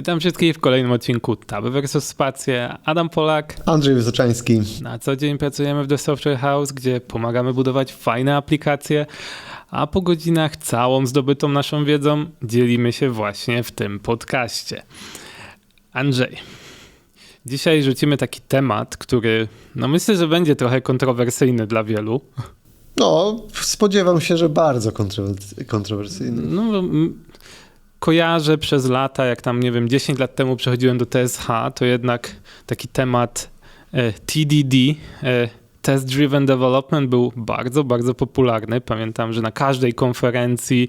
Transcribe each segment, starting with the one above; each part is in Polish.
Witam wszystkich w kolejnym odcinku Taby vs. Spacje. Adam Polak. Andrzej Wysoczański. Na co dzień pracujemy w The Software House, gdzie pomagamy budować fajne aplikacje, a po godzinach całą zdobytą naszą wiedzą dzielimy się właśnie w tym podcaście. Andrzej, dzisiaj rzucimy taki temat, który no myślę, że będzie trochę kontrowersyjny dla wielu. No, spodziewam się, że bardzo kontrowersyjny. No, kojarzę przez lata, jak tam, nie wiem, 10 lat temu przechodziłem do TSH, to jednak taki temat e, TDD, e, Test Driven Development był bardzo, bardzo popularny. Pamiętam, że na każdej konferencji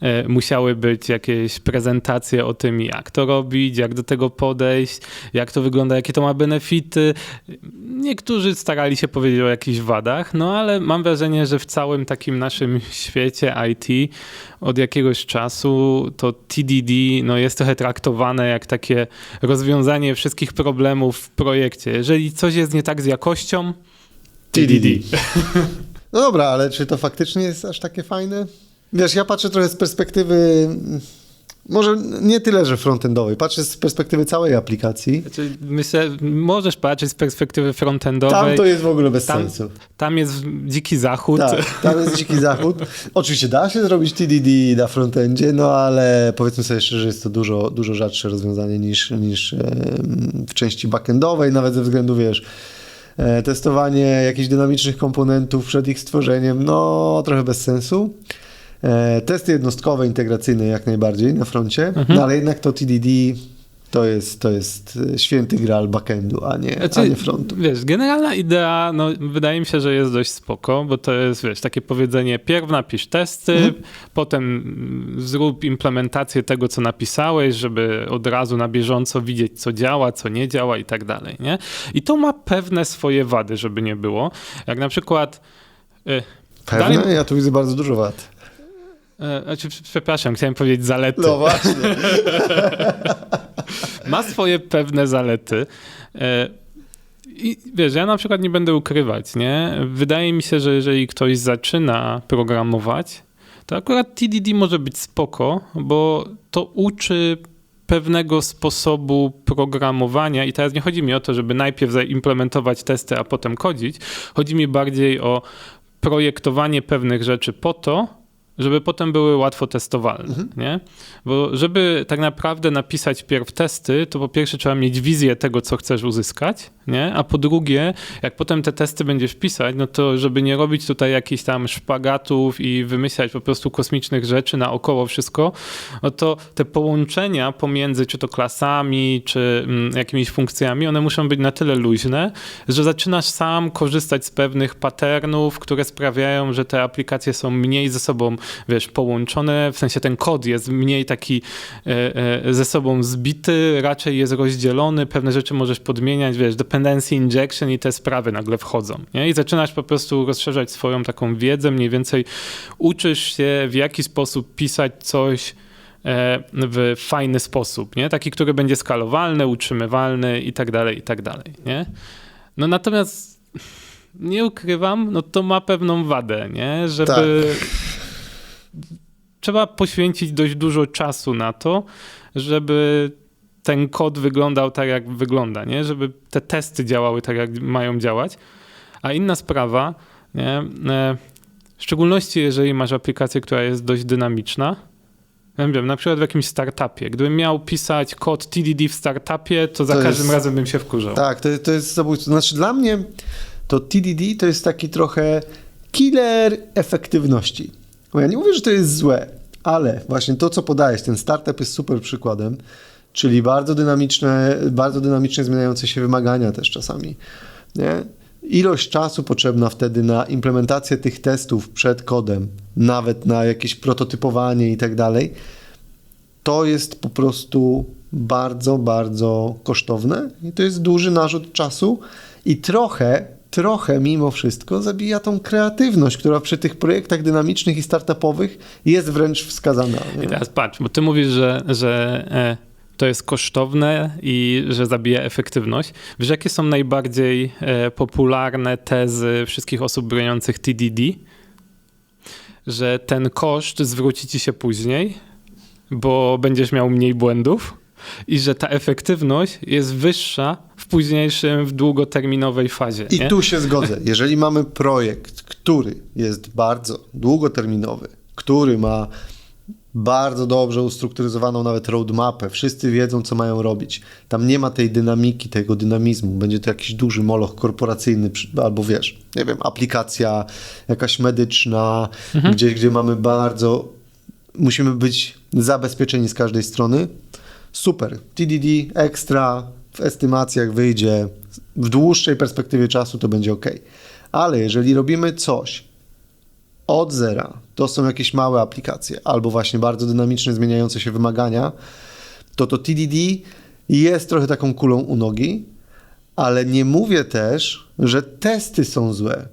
e, musiały być jakieś prezentacje o tym, jak to robić, jak do tego podejść, jak to wygląda, jakie to ma benefity. Niektórzy starali się powiedzieć o jakichś wadach, no ale mam wrażenie, że w całym takim naszym świecie IT od jakiegoś czasu to TDD no, jest trochę traktowane jak takie rozwiązanie wszystkich problemów w projekcie. Jeżeli coś jest nie tak z jakością, TDD. No dobra, ale czy to faktycznie jest aż takie fajne? Wiesz, ja patrzę trochę z perspektywy może nie tyle, że frontendowej. Patrzę z perspektywy całej aplikacji. Znaczy, myślę, możesz patrzeć z perspektywy frontendowej. Tam to jest w ogóle bez tam, sensu. Tam jest dziki zachód. Tak, tam jest dziki zachód. Oczywiście da się zrobić TDD na frontendzie, no ale powiedzmy sobie szczerze, że jest to dużo, dużo rzadsze rozwiązanie niż, niż w części backendowej, nawet ze względu, wiesz, testowanie jakichś dynamicznych komponentów przed ich stworzeniem, no trochę bez sensu. E, testy jednostkowe, integracyjne jak najbardziej na froncie, mhm. no ale jednak to TDD to jest, to jest e, święty graal backendu, a nie, znaczy, a nie frontu. Wiesz, generalna idea, no, wydaje mi się, że jest dość spoko, bo to jest, wiesz, takie powiedzenie, pierw napisz testy, mhm. potem zrób implementację tego, co napisałeś, żeby od razu na bieżąco widzieć, co działa, co nie działa i tak dalej, nie? I to ma pewne swoje wady, żeby nie było. Jak na przykład... Yy, pewne? Dalej... Ja tu widzę bardzo dużo wad. E, znaczy, przepraszam, chciałem powiedzieć zalety. No właśnie. Ma swoje pewne zalety. E, I wiesz, ja na przykład nie będę ukrywać, nie? Wydaje mi się, że jeżeli ktoś zaczyna programować, to akurat TDD może być spoko, bo to uczy pewnego sposobu programowania i teraz nie chodzi mi o to, żeby najpierw zaimplementować testy, a potem kodzić. Chodzi mi bardziej o projektowanie pewnych rzeczy po to, żeby potem były łatwo testowalne, mhm. nie? Bo żeby tak naprawdę napisać pierw testy, to po pierwsze trzeba mieć wizję tego, co chcesz uzyskać, nie? A po drugie, jak potem te testy będziesz pisać, no to żeby nie robić tutaj jakichś tam szpagatów i wymyślać po prostu kosmicznych rzeczy naokoło wszystko, no to te połączenia pomiędzy czy to klasami, czy mm, jakimiś funkcjami, one muszą być na tyle luźne, że zaczynasz sam korzystać z pewnych patternów, które sprawiają, że te aplikacje są mniej ze sobą wiesz, połączone, w sensie ten kod jest mniej taki e, e, ze sobą zbity, raczej jest rozdzielony, pewne rzeczy możesz podmieniać, wiesz, dependency injection i te sprawy nagle wchodzą, nie? I zaczynasz po prostu rozszerzać swoją taką wiedzę, mniej więcej uczysz się w jaki sposób pisać coś, e, w fajny sposób, nie? Taki, który będzie skalowalny, utrzymywalny i tak dalej, i tak dalej, nie? No natomiast nie ukrywam, no to ma pewną wadę, nie? Żeby tak trzeba poświęcić dość dużo czasu na to, żeby ten kod wyglądał tak, jak wygląda, nie? żeby te testy działały tak, jak mają działać. A inna sprawa, nie? E, w szczególności jeżeli masz aplikację, która jest dość dynamiczna, ja wiem, na przykład w jakimś startupie. Gdybym miał pisać kod TDD w startupie, to za to każdym jest, razem bym się wkurzał. Tak, to, to jest zabójstwo. Znaczy dla mnie to TDD to jest taki trochę killer efektywności. Bo ja nie mówię, że to jest złe, ale właśnie to, co podajesz, ten startup jest super przykładem, czyli bardzo dynamiczne, bardzo dynamicznie zmieniające się wymagania też czasami. Nie? Ilość czasu potrzebna wtedy na implementację tych testów przed kodem, nawet na jakieś prototypowanie i tak dalej, to jest po prostu bardzo, bardzo kosztowne i to jest duży narzut czasu i trochę trochę mimo wszystko zabija tą kreatywność, która przy tych projektach dynamicznych i startupowych jest wręcz wskazana. I teraz patrz, bo ty mówisz, że, że e, to jest kosztowne i że zabija efektywność. Wiesz, jakie są najbardziej e, popularne tezy wszystkich osób broniących TDD? Że ten koszt zwróci ci się później, bo będziesz miał mniej błędów I że ta efektywność jest wyższa w późniejszym, w długoterminowej fazie. I nie? tu się zgodzę. Jeżeli mamy projekt, który jest bardzo długoterminowy, który ma bardzo dobrze ustrukturyzowaną nawet roadmapę, wszyscy wiedzą, co mają robić. Tam nie ma tej dynamiki, tego dynamizmu. Będzie to jakiś duży moloch korporacyjny, albo wiesz, nie wiem, aplikacja jakaś medyczna, gdzie, gdzie mamy bardzo. Musimy być zabezpieczeni z każdej strony. Super. TDD ekstra w estymacjach wyjdzie w dłuższej perspektywie czasu to będzie ok. Ale jeżeli robimy coś od zera, to są jakieś małe aplikacje albo właśnie bardzo dynamicznie zmieniające się wymagania, to to TDD jest trochę taką kulą u nogi, ale nie mówię też, że testy są złe.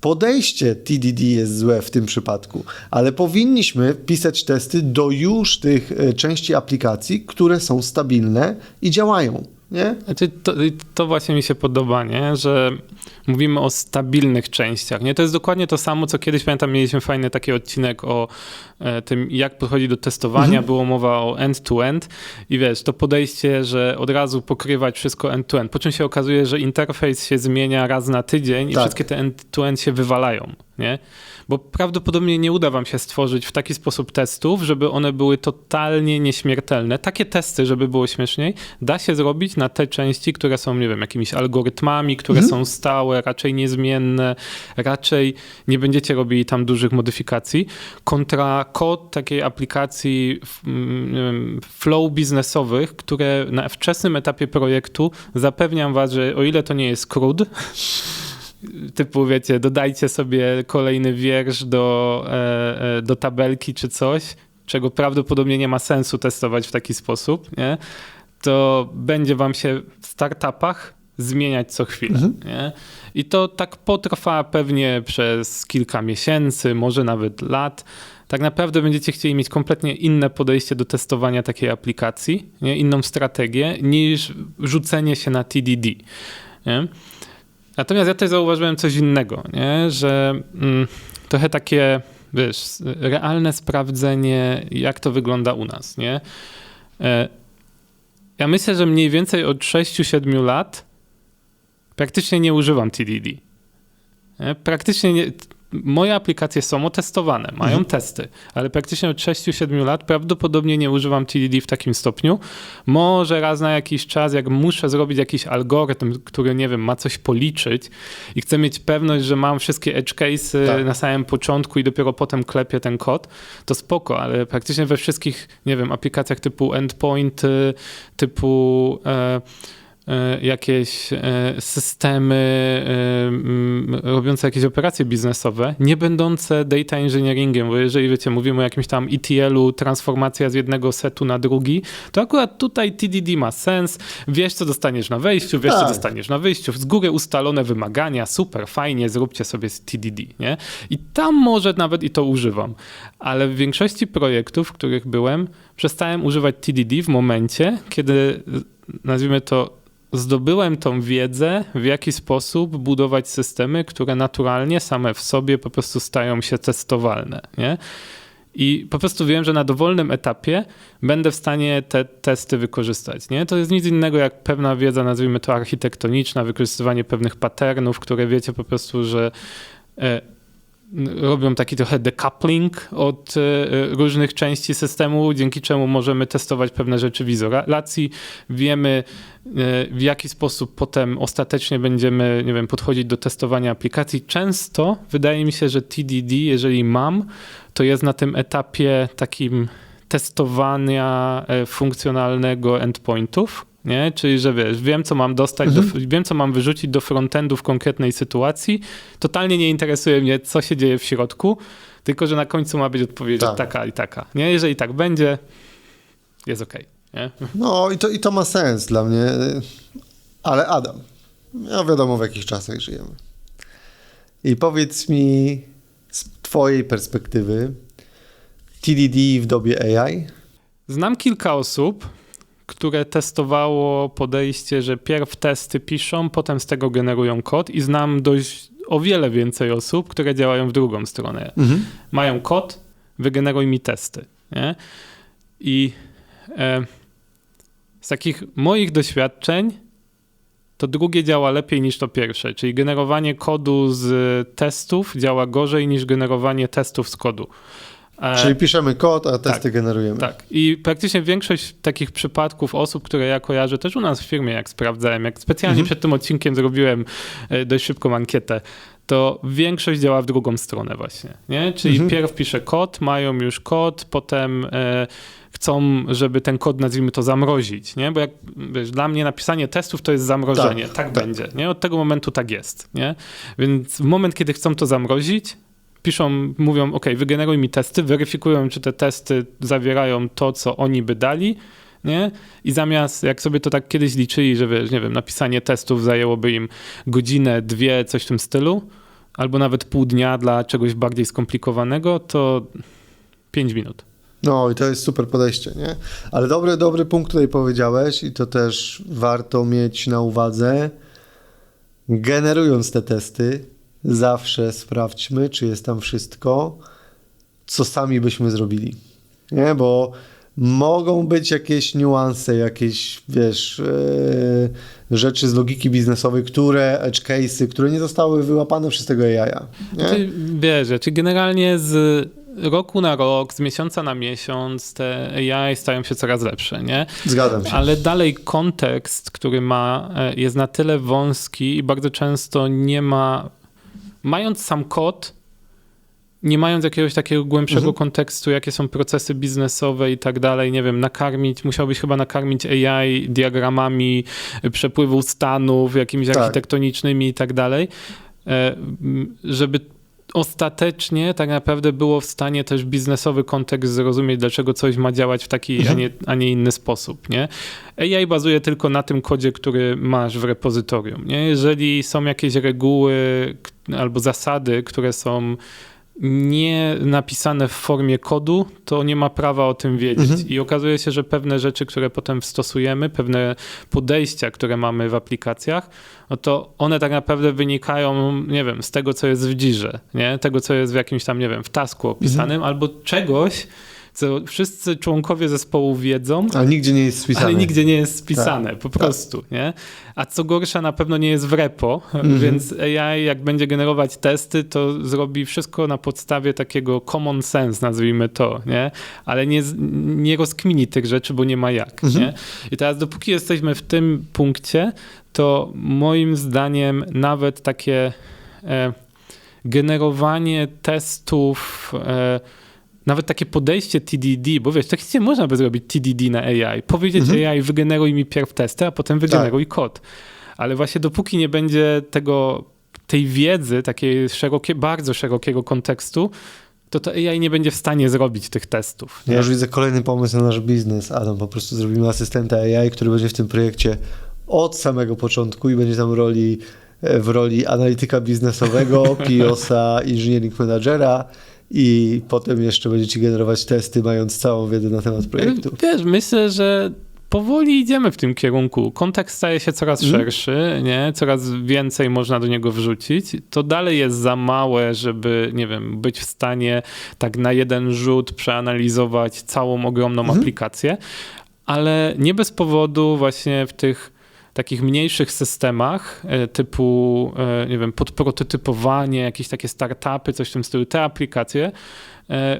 Podejście TDD jest złe w tym przypadku, ale powinniśmy pisać testy do już tych e, części aplikacji, które są stabilne i działają. Nie? Znaczy, to, to właśnie mi się podoba, nie? że mówimy o stabilnych częściach. Nie? To jest dokładnie to samo, co kiedyś pamiętam, mieliśmy fajny taki odcinek o e, tym, jak podchodzi do testowania. Było mowa o end-to-end i wiesz, to podejście, że od razu pokrywać wszystko end-to-end, po czym się okazuje, że interfejs się zmienia raz na tydzień i Tak. wszystkie te end-to-end się wywalają. Nie? Bo prawdopodobnie nie uda wam się stworzyć w taki sposób testów, żeby one były totalnie nieśmiertelne. Takie testy, żeby było śmieszniej, da się zrobić na te części, które są, nie wiem, jakimiś algorytmami, które są stałe, raczej niezmienne, raczej nie będziecie robili tam dużych modyfikacji. Kontra kod takiej aplikacji mm, wiem, flow biznesowych, które na wczesnym etapie projektu zapewniam was, że o ile to nie jest CRUD, typu wiecie, dodajcie sobie kolejny wiersz do, e, e, do tabelki czy coś, czego prawdopodobnie nie ma sensu testować w taki sposób, nie? to będzie wam się w startupach zmieniać co chwilę. Nie? I to tak potrwa pewnie przez kilka miesięcy, może nawet lat. Tak naprawdę będziecie chcieli mieć kompletnie inne podejście do testowania takiej aplikacji, nie? inną strategię, niż rzucenie się na TDD. Nie? Natomiast ja też zauważyłem coś innego, nie? że mm, trochę takie, wiesz, realne sprawdzenie, jak to wygląda u nas. Nie? E, ja myślę, że mniej więcej od 6-7 lat praktycznie nie używam TDD. Nie? Praktycznie nie, moje aplikacje są otestowane, mają testy, ale praktycznie od 6-7 lat prawdopodobnie nie używam TDD w takim stopniu. Może raz na jakiś czas, jak muszę zrobić jakiś algorytm, który, nie wiem, ma coś policzyć i chcę mieć pewność, że mam wszystkie edge cases Tak. na samym początku i dopiero potem klepię ten kod, to spoko, ale praktycznie we wszystkich, nie wiem, aplikacjach typu endpoint, y, typu e, jakieś e, systemy e, robiące jakieś operacje biznesowe, nie będące data engineeringiem, bo jeżeli wiecie, mówimy o jakimś tam ETL-u, transformacja z jednego setu na drugi, to akurat tutaj TDD ma sens, wiesz co dostaniesz na wejściu, wiesz co Tak. dostaniesz na wyjściu, z góry ustalone wymagania, super, fajnie, zróbcie sobie TDD, nie? I tam może nawet i to używam, ale w większości projektów, w których byłem, przestałem używać TDD w momencie, kiedy, nazwijmy to, zdobyłem tą wiedzę, w jaki sposób budować systemy, które naturalnie same w sobie po prostu stają się testowalne, nie? I po prostu wiem, że na dowolnym etapie będę w stanie te testy wykorzystać. Nie? To jest nic innego jak pewna wiedza, nazwijmy to architektoniczna, wykorzystywanie pewnych patternów, które wiecie po prostu, że e, robią taki trochę decoupling od e, różnych części systemu, dzięki czemu możemy testować pewne rzeczy w izolacji. Wiemy, e, w jaki sposób potem ostatecznie będziemy, nie wiem, podchodzić do testowania aplikacji. Często wydaje mi się, że TDD, jeżeli mam, to jest na tym etapie takim testowania e, funkcjonalnego endpointów. Nie? Czyli, że wiesz, wiem, co mam dostać, do, wiem, co mam wyrzucić do frontendu w konkretnej sytuacji. Totalnie nie interesuje mnie, co się dzieje w środku, tylko że na końcu ma być odpowiedź Tak. taka i taka. Nie? Jeżeli tak będzie, jest okej. nie? No i to, i to ma sens dla mnie. Ale Adam, ja wiadomo w jakich czasach żyjemy. I powiedz mi z twojej perspektywy TDD w dobie AI. Znam kilka osób, które testowało podejście, że pierw testy piszą, potem z tego generują kod i znam dość o wiele więcej osób, które działają w drugą stronę. Mają kod, wygeneruj mi testy. Nie? I e, z takich moich doświadczeń to drugie działa lepiej niż to pierwsze, czyli generowanie kodu z testów działa gorzej niż generowanie testów z kodu. E, Czyli piszemy kod, a testy tak, generujemy. tak. I praktycznie większość takich przypadków osób, które ja kojarzę, też u nas w firmie, jak sprawdzałem, jak specjalnie Mhm. przed tym odcinkiem zrobiłem e, dość szybką ankietę, to większość działa w drugą stronę właśnie, nie? Czyli Mhm. pierw pisze kod, mają już kod, potem e, chcą, żeby ten kod, nazwijmy to, zamrozić, nie? Bo jak, wiesz, dla mnie napisanie testów to jest zamrożenie, tak, Tak, tak. będzie, nie? Od tego momentu tak jest, nie? Więc w moment, kiedy chcą to zamrozić, piszą, mówią, ok, wygeneruj mi testy, weryfikują, czy te testy zawierają to, co oni by dali, nie? I zamiast, jak sobie to tak kiedyś liczyli, że wiesz, nie wiem, napisanie testów zajęłoby im godzinę, dwie, coś w tym stylu, albo nawet pół dnia dla czegoś bardziej skomplikowanego, to pięć minut. No i to jest super podejście, nie? Ale dobry, dobry punkt tutaj powiedziałeś i to też warto mieć na uwadze. Generując te testy, zawsze sprawdźmy, czy jest tam wszystko, co sami byśmy zrobili. Nie, bo mogą być jakieś niuanse, jakieś, wiesz, yy, rzeczy z logiki biznesowej, które, edge case'y, które nie zostały wyłapane przez tego AI-a. Nie? Czy, wiesz, czy generalnie z roku na rok, z miesiąca na miesiąc te AI stają się coraz lepsze, nie? Zgadzam się. Ale dalej kontekst, który ma, e, jest na tyle wąski i bardzo często nie ma, mając sam kod, nie mając jakiegoś takiego głębszego Mhm. kontekstu, jakie są procesy biznesowe i tak dalej, nie wiem, nakarmić, musiałbyś chyba nakarmić AI diagramami przepływu stanów, jakimiś Tak. architektonicznymi i tak dalej, e, żeby ostatecznie tak naprawdę było w stanie też biznesowy kontekst zrozumieć, dlaczego coś ma działać w taki, a, Mhm. nie, a nie inny sposób, nie? AI bazuje tylko na tym kodzie, który masz w repozytorium, nie? Jeżeli są jakieś reguły albo zasady, które są nie napisane w formie kodu, to nie ma prawa o tym wiedzieć. Mhm. I okazuje się, że pewne rzeczy, które potem stosujemy, pewne podejścia, które mamy w aplikacjach, no to one tak naprawdę wynikają, nie wiem, z tego, co jest w dzirze, nie? Tego, co jest w jakimś tam, nie wiem, w tasku opisanym, albo czegoś, co wszyscy członkowie zespołu wiedzą, Ale nigdzie nie jest spisane. ale nigdzie nie jest spisane, po prostu, nie? A co gorsza, na pewno nie jest w repo, Mhm. więc AI jak będzie generować testy, to zrobi wszystko na podstawie takiego common sense, nazwijmy to, nie? Ale nie, nie rozkmini tych rzeczy, bo nie ma jak, Mhm. nie? I teraz dopóki jesteśmy w tym punkcie, to moim zdaniem nawet takie e, generowanie testów, e, nawet takie podejście TDD, bo wiesz, tak nie można by zrobić TDD na AI. Powiedzieć Mhm. AI, wygeneruj mi pierw testy, a potem wygeneruj kod. Ale właśnie dopóki nie będzie tego, tej wiedzy, takiej szerokie, bardzo szerokiego kontekstu, to to AI nie będzie w stanie zrobić tych testów. Ja już widzę kolejny pomysł na nasz biznes, Adam. Po prostu zrobimy asystenta AI, który będzie w tym projekcie od samego początku i będzie tam roli, e, w roli analityka biznesowego, PIOSa, engineering managera i potem jeszcze będzie ci generować testy, mając całą wiedzę na temat projektu. Wiesz, myślę, że powoli idziemy w tym kierunku. Kontekst staje się coraz Mhm. szerszy, nie? coraz więcej można do niego wrzucić. To dalej jest za małe, żeby, nie wiem, być w stanie tak na jeden rzut przeanalizować całą ogromną Mhm. aplikację, ale nie bez powodu właśnie w tych takich mniejszych systemach e, typu, e, nie wiem, podprototypowanie, jakieś takie startupy, coś w tym stylu, te aplikacje,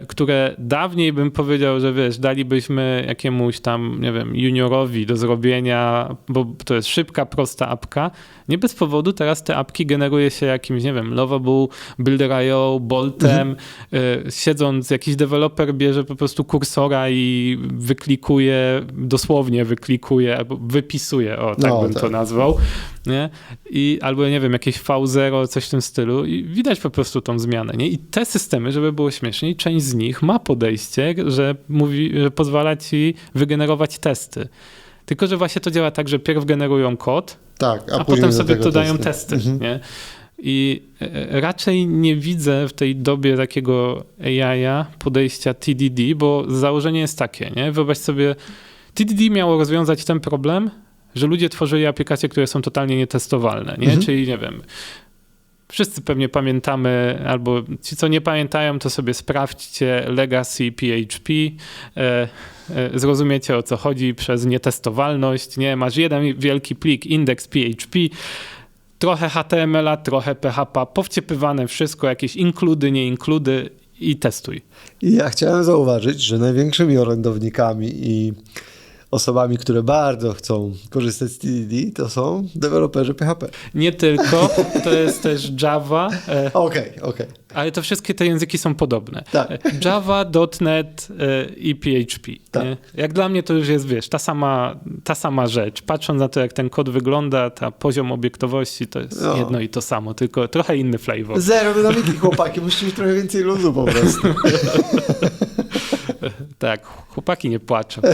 które dawniej bym powiedział, że wiesz, dalibyśmy jakiemuś tam, nie wiem, juniorowi do zrobienia, bo to jest szybka, prosta apka. Nie bez powodu teraz te apki generuje się jakimś, nie wiem, Lovable, Builder.io, Boltem. E, Siedząc, jakiś deweloper bierze po prostu kursora i wyklikuje, dosłownie wyklikuje, albo wypisuje, o, tak No, bym tak. to nazwał. Nie? I, albo nie wiem, jakieś V0, coś w tym stylu i widać po prostu tą zmianę. Nie? I te systemy, żeby było śmieszniej, część z nich ma podejście, że mówi, że pozwala ci wygenerować testy. Tylko, że właśnie to działa tak, że pierw generują kod, Tak, a, a, potem sobie to dają testy. Mhm. Nie? I e, raczej nie widzę w tej dobie takiego AI podejścia TDD, bo założenie jest takie, nie? Wyobraź sobie, TDD miało rozwiązać ten problem, że ludzie tworzyli aplikacje, które są totalnie nietestowalne, nie? Mhm. Czyli, nie wiem, wszyscy pewnie pamiętamy, albo ci, co nie pamiętają, to sobie sprawdźcie Legacy PHP. E, e, zrozumiecie o co chodzi przez nietestowalność. Nie, masz jeden wielki plik index PHP, trochę HTML-a, trochę PHP, powciepywane wszystko, jakieś inkludy, nie inkludy i testuj. Ja chciałem zauważyć, że największymi orędownikami i osobami, które bardzo chcą korzystać z TDD, to są deweloperzy PHP. Nie tylko, to jest też Java. e, Okej, okej. Ale to wszystkie te języki są podobne. Tak. Java, .NET e, i PHP. Tak. Jak dla mnie to już jest, wiesz, ta sama, ta sama rzecz. Patrząc na to, jak ten kod wygląda, ta poziom obiektowości to jest No. jedno i to samo, tylko trochę inny flavor. Zero dynamiki, chłopaki, musicie mieć trochę więcej luzu po prostu. Tak, chłopaki nie płaczą.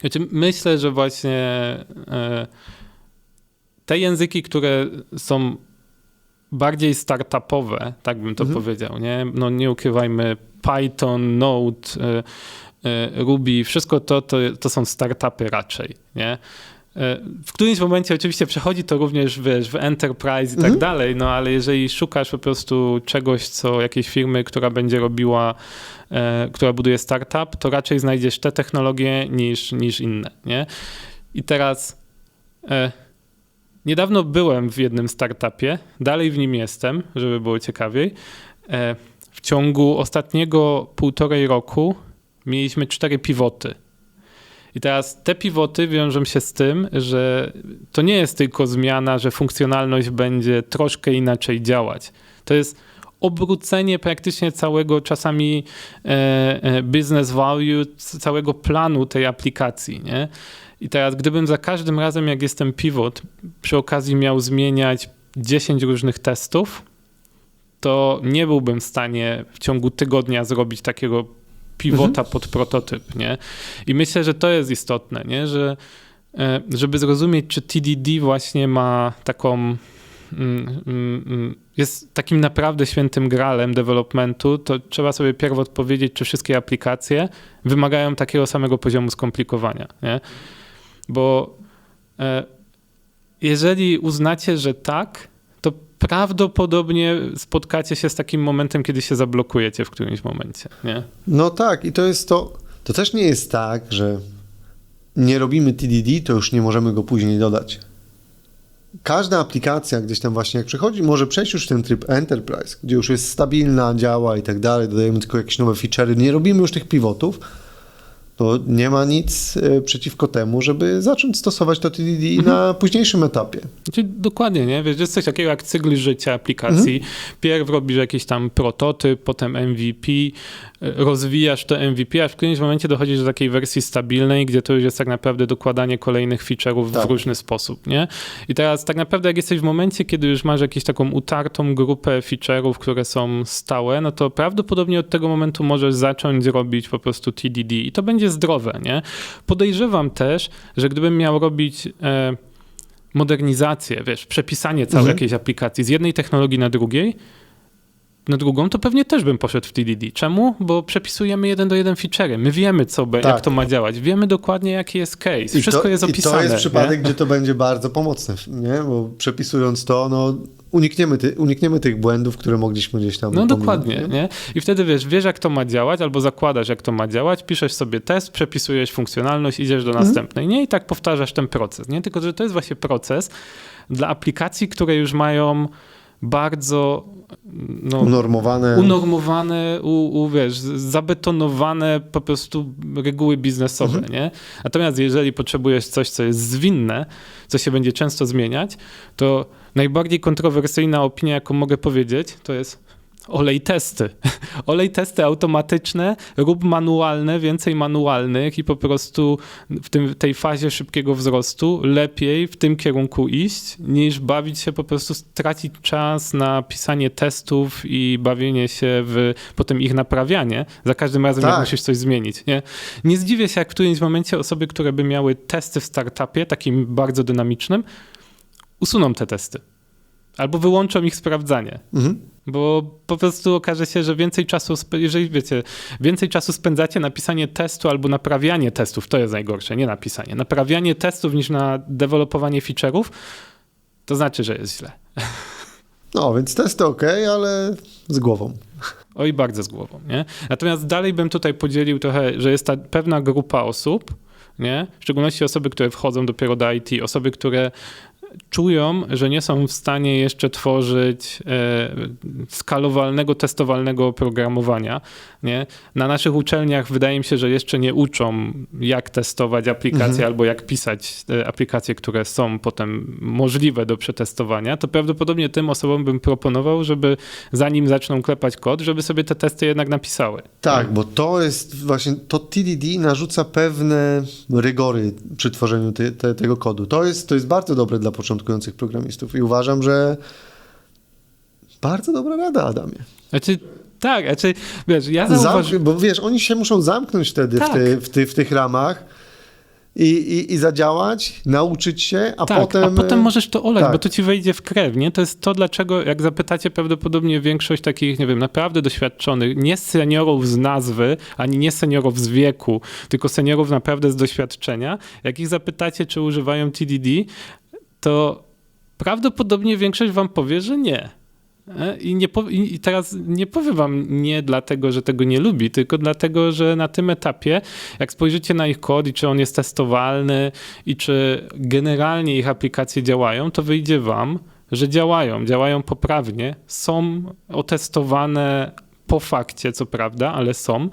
Znaczy, myślę, że właśnie e, te języki, które są bardziej startupowe, tak bym to Mhm. powiedział, nie? No nie ukrywajmy, Python, Node, e, e, Ruby, wszystko to, to, to są startupy raczej, nie? E, W którymś momencie oczywiście przechodzi to również wiesz, w enterprise i tak Mhm. dalej, no ale jeżeli szukasz po prostu czegoś, co jakiejś firmy, która będzie robiła, e, która buduje startup, to raczej znajdziesz te technologie niż, niż inne, nie? I teraz e, niedawno byłem w jednym startupie, dalej w nim jestem, żeby było ciekawiej. E, w ciągu ostatniego półtorej roku mieliśmy cztery pivoty. I teraz te pivoty wiążą się z tym, że to nie jest tylko zmiana, że funkcjonalność będzie troszkę inaczej działać. To jest obrócenie praktycznie całego czasami e, e, business value, całego planu tej aplikacji. Nie? I teraz, gdybym za każdym razem, jak jestem pivot, przy okazji miał zmieniać 10 różnych testów, to nie byłbym w stanie w ciągu tygodnia zrobić takiego pivota pod prototyp, nie? I myślę, że to jest istotne, nie? Że e, żeby zrozumieć, czy TDD właśnie ma taką mm, mm, mm, jest takim naprawdę świętym gralem developmentu, to trzeba sobie pierw odpowiedzieć, czy wszystkie aplikacje wymagają takiego samego poziomu skomplikowania, nie? Bo e, jeżeli uznacie, że tak, prawdopodobnie spotkacie się z takim momentem, kiedy się zablokujecie w którymś momencie, nie? No tak, i to jest to. To też nie jest tak, że nie robimy TDD, to już nie możemy go później dodać. Każda aplikacja gdzieś tam właśnie jak przychodzi, może przejść już w ten tryb Enterprise, gdzie już jest stabilna, działa i tak dalej, dodajemy tylko jakieś nowe feature'y, nie robimy już tych pivotów, to nie ma nic e, przeciwko temu, żeby zacząć stosować to TDD na późniejszym etapie. Znaczy, dokładnie, nie? Wiesz, jest coś takiego jak cykl życia aplikacji. Pierw robisz jakiś tam prototyp, potem MVP, y, rozwijasz to MVP, a w którymś momencie dochodzisz do takiej wersji stabilnej, gdzie to już jest tak naprawdę dokładanie kolejnych feature'ów Tak. w różny sposób, nie? I teraz tak naprawdę jak jesteś w momencie, kiedy już masz jakąś taką utartą grupę feature'ów, które są stałe, no to prawdopodobnie od tego momentu możesz zacząć robić po prostu TDD i to będzie zdrowe, nie? Podejrzewam też, że gdybym miał robić e, modernizację, wiesz, przepisanie całej Mhm. jakiejś aplikacji z jednej technologii na drugiej, na drugą, to pewnie też bym poszedł w TDD. Czemu? Bo przepisujemy jeden do jeden feature'y. My wiemy, co be, Tak. jak to ma działać. Wiemy dokładnie, jaki jest case. Wszystko to, jest opisane. I to jest nie? przypadek, gdzie to będzie bardzo pomocne, nie? Bo przepisując to, no, unikniemy, ty, unikniemy tych błędów, które mogliśmy gdzieś tam No pominąć, dokładnie, nie? I wtedy wiesz, wiesz jak to ma działać, albo zakładasz jak to ma działać, piszesz sobie test, przepisujesz funkcjonalność, idziesz do następnej, nie? I tak powtarzasz ten proces, nie? Tylko, że to jest właśnie proces dla aplikacji, które już mają bardzo no, Unormowane. unormowane, u, u, wiesz, zabetonowane po prostu reguły biznesowe, nie? Natomiast jeżeli potrzebujesz coś, co jest zwinne, co się będzie często zmieniać, to najbardziej kontrowersyjna opinia, jaką mogę powiedzieć, to jest olej testy. olej testy automatyczne, rób manualne, więcej manualnych i po prostu w tym, tej fazie szybkiego wzrostu lepiej w tym kierunku iść, niż bawić się po prostu, stracić czas na pisanie testów i bawienie się w potem ich naprawianie za każdym razem, jak Tak. musisz coś zmienić. Nie? nie zdziwię się, jak w którymś momencie osoby, które by miały testy w startupie, takim bardzo dynamicznym, usuną te testy. Albo wyłączą ich sprawdzanie. Mhm. Bo po prostu okaże się, że więcej czasu, jeżeli wiecie, więcej czasu spędzacie na pisanie testu albo naprawianie testów, to jest najgorsze, nie napisanie, naprawianie testów niż na dewelopowanie feature'ów, to znaczy, że jest źle. No, więc testy ok, ale z głową. Oj, bardzo z głową, nie? Natomiast dalej bym tutaj podzielił trochę, że jest ta pewna grupa osób, nie? W szczególności osoby, które wchodzą dopiero do IT, osoby, które czują, że nie są w stanie jeszcze tworzyć e, skalowalnego, testowalnego oprogramowania. Nie? Na naszych uczelniach wydaje mi się, że jeszcze nie uczą, jak testować aplikacje Mhm. albo jak pisać e, aplikacje, które są potem możliwe do przetestowania. To prawdopodobnie tym osobom bym proponował, żeby zanim zaczną klepać kod, żeby sobie te testy jednak napisały. Tak, bo to jest właśnie, to TDD narzuca pewne rygory przy tworzeniu te, te, tego kodu. To jest, to jest bardzo dobre dla początkujących programistów i uważam, że bardzo dobra rada, Adamie. Znaczy, tak, znaczy, wiesz, ja zauważyłem... Zamk- bo wiesz, oni się muszą zamknąć wtedy Tak. w, ty, w, ty, w tych ramach i, i, i zadziałać, nauczyć się, a tak, potem... a potem możesz to olać, tak. bo to ci wejdzie w krew, nie? To jest to, dlaczego, jak zapytacie prawdopodobnie większość takich, nie wiem, naprawdę doświadczonych, nie seniorów z nazwy, ani nie seniorów z wieku, tylko seniorów naprawdę z doświadczenia, jak ich zapytacie, czy używają TDD, to prawdopodobnie większość wam powie, że nie. E, I, nie pow- I teraz nie powiem wam nie dlatego, że tego nie lubi, tylko dlatego, że na tym etapie, jak spojrzycie na ich kod i czy on jest testowalny i czy generalnie ich aplikacje działają, to wyjdzie wam, że działają, działają poprawnie, są otestowane po fakcie, co prawda, ale są.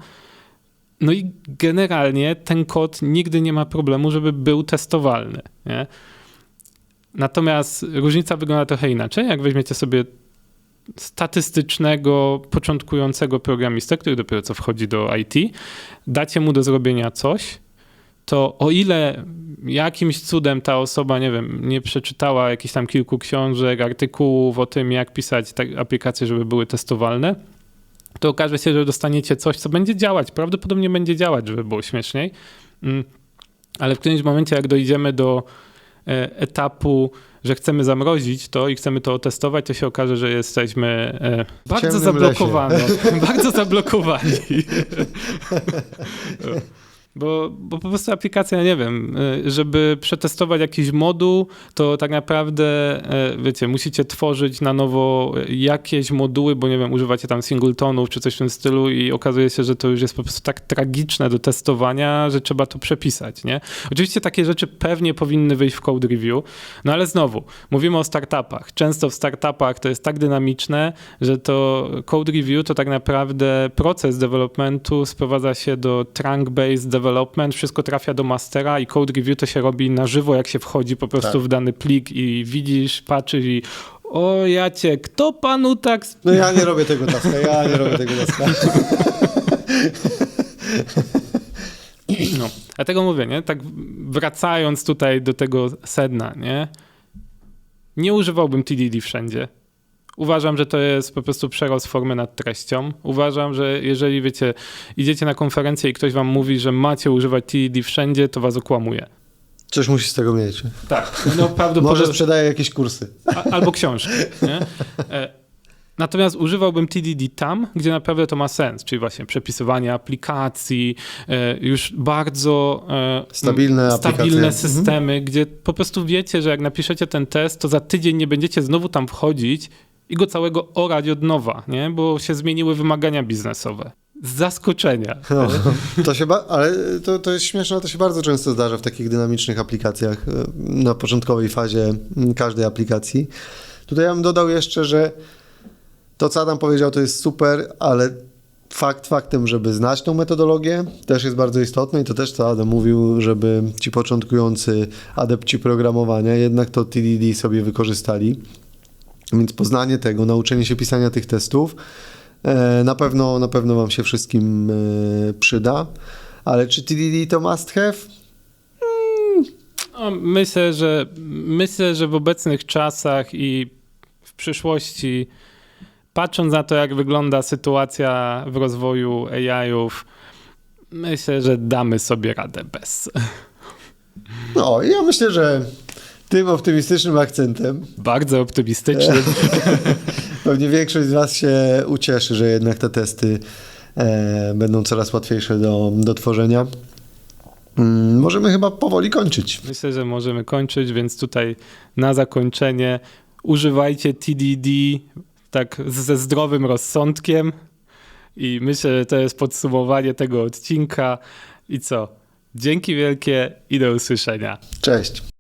No i generalnie ten kod nigdy nie ma problemu, żeby był testowalny. Nie? Natomiast różnica wygląda trochę inaczej. Jak weźmiecie sobie statystycznego, początkującego programistę, który dopiero co wchodzi do IT, dacie mu do zrobienia coś, to o ile jakimś cudem ta osoba, nie wiem, nie przeczytała jakichś tam kilku książek, artykułów o tym, jak pisać te aplikacje, żeby były testowalne, to okaże się, że dostaniecie coś, co będzie działać. Prawdopodobnie będzie działać, żeby było śmieszniej. Mm, Ale w którymś momencie, jak dojdziemy do etapu, że chcemy zamrozić to i chcemy to otestować, to się okaże, że jesteśmy e, bardzo zablokowani. bardzo zablokowani. Bo, bo po prostu aplikacja, nie wiem, y, żeby przetestować jakiś moduł, to tak naprawdę, y, wiecie, musicie tworzyć na nowo jakieś moduły, bo nie wiem, używacie tam singletonów czy coś w tym stylu i okazuje się, że to już jest po prostu tak tragiczne do testowania, że trzeba to przepisać, nie? Oczywiście takie rzeczy pewnie powinny wyjść w code review, no ale znowu, mówimy o startupach. Często w startupach to jest tak dynamiczne, że to code review to tak naprawdę proces developmentu sprowadza się do trunk-based development, wszystko trafia do mastera i code review to się robi na żywo, jak się wchodzi po prostu Tak. w dany plik i widzisz, patrzysz i o jacie, kto panu tak... No ja nie robię tego taska, ja nie robię tego taska. No, dlatego mówię, nie? Tak wracając tutaj do tego sedna, nie? Nie używałbym TDD wszędzie. Uważam, że to jest po prostu przerost formy nad treścią. Uważam, że jeżeli wiecie, idziecie na konferencję i ktoś wam mówi, że macie używać TDD wszędzie, to was okłamuje. Coś musi z tego mieć. Tak. No Może prawdopodobnie. sprzedaję jakieś kursy. A, albo książki. Nie? E, Natomiast używałbym TDD tam, gdzie naprawdę to ma sens, czyli właśnie przepisywanie aplikacji, e, już bardzo e, Stabilne stabilne Mhm. systemy, gdzie po prostu wiecie, że jak napiszecie ten test, to za tydzień nie będziecie znowu tam wchodzić i go całego orać od nowa, nie? bo się zmieniły wymagania biznesowe. Z zaskoczenia. No, to się ale to, to jest śmieszne, to się bardzo często zdarza w takich dynamicznych aplikacjach e, na początkowej fazie każdej aplikacji. Tutaj ja bym dodał jeszcze, że to, co Adam powiedział, to jest super, ale fakt faktem, żeby znać tą metodologię, też jest bardzo istotne i to też, co Adam mówił, żeby ci początkujący adepci programowania jednak to TDD sobie wykorzystali. Więc poznanie tego, nauczenie się pisania tych testów e, na pewno, na pewno Wam się wszystkim e, przyda. Ale czy TDD to must have? No, myślę, że myślę, że w obecnych czasach i w przyszłości, patrząc na to, jak wygląda sytuacja w rozwoju AI-ów, myślę, że damy sobie radę bez. No, ja myślę, że tym optymistycznym akcentem Bardzo optymistyczny. pewnie większość z Was się ucieszy, że jednak te testy e, będą coraz łatwiejsze do, do tworzenia. Mm, możemy chyba powoli kończyć. Myślę, że możemy kończyć, więc tutaj na zakończenie używajcie TDD tak ze zdrowym rozsądkiem i myślę, że to jest podsumowanie tego odcinka. I co? Dzięki wielkie i do usłyszenia. Cześć.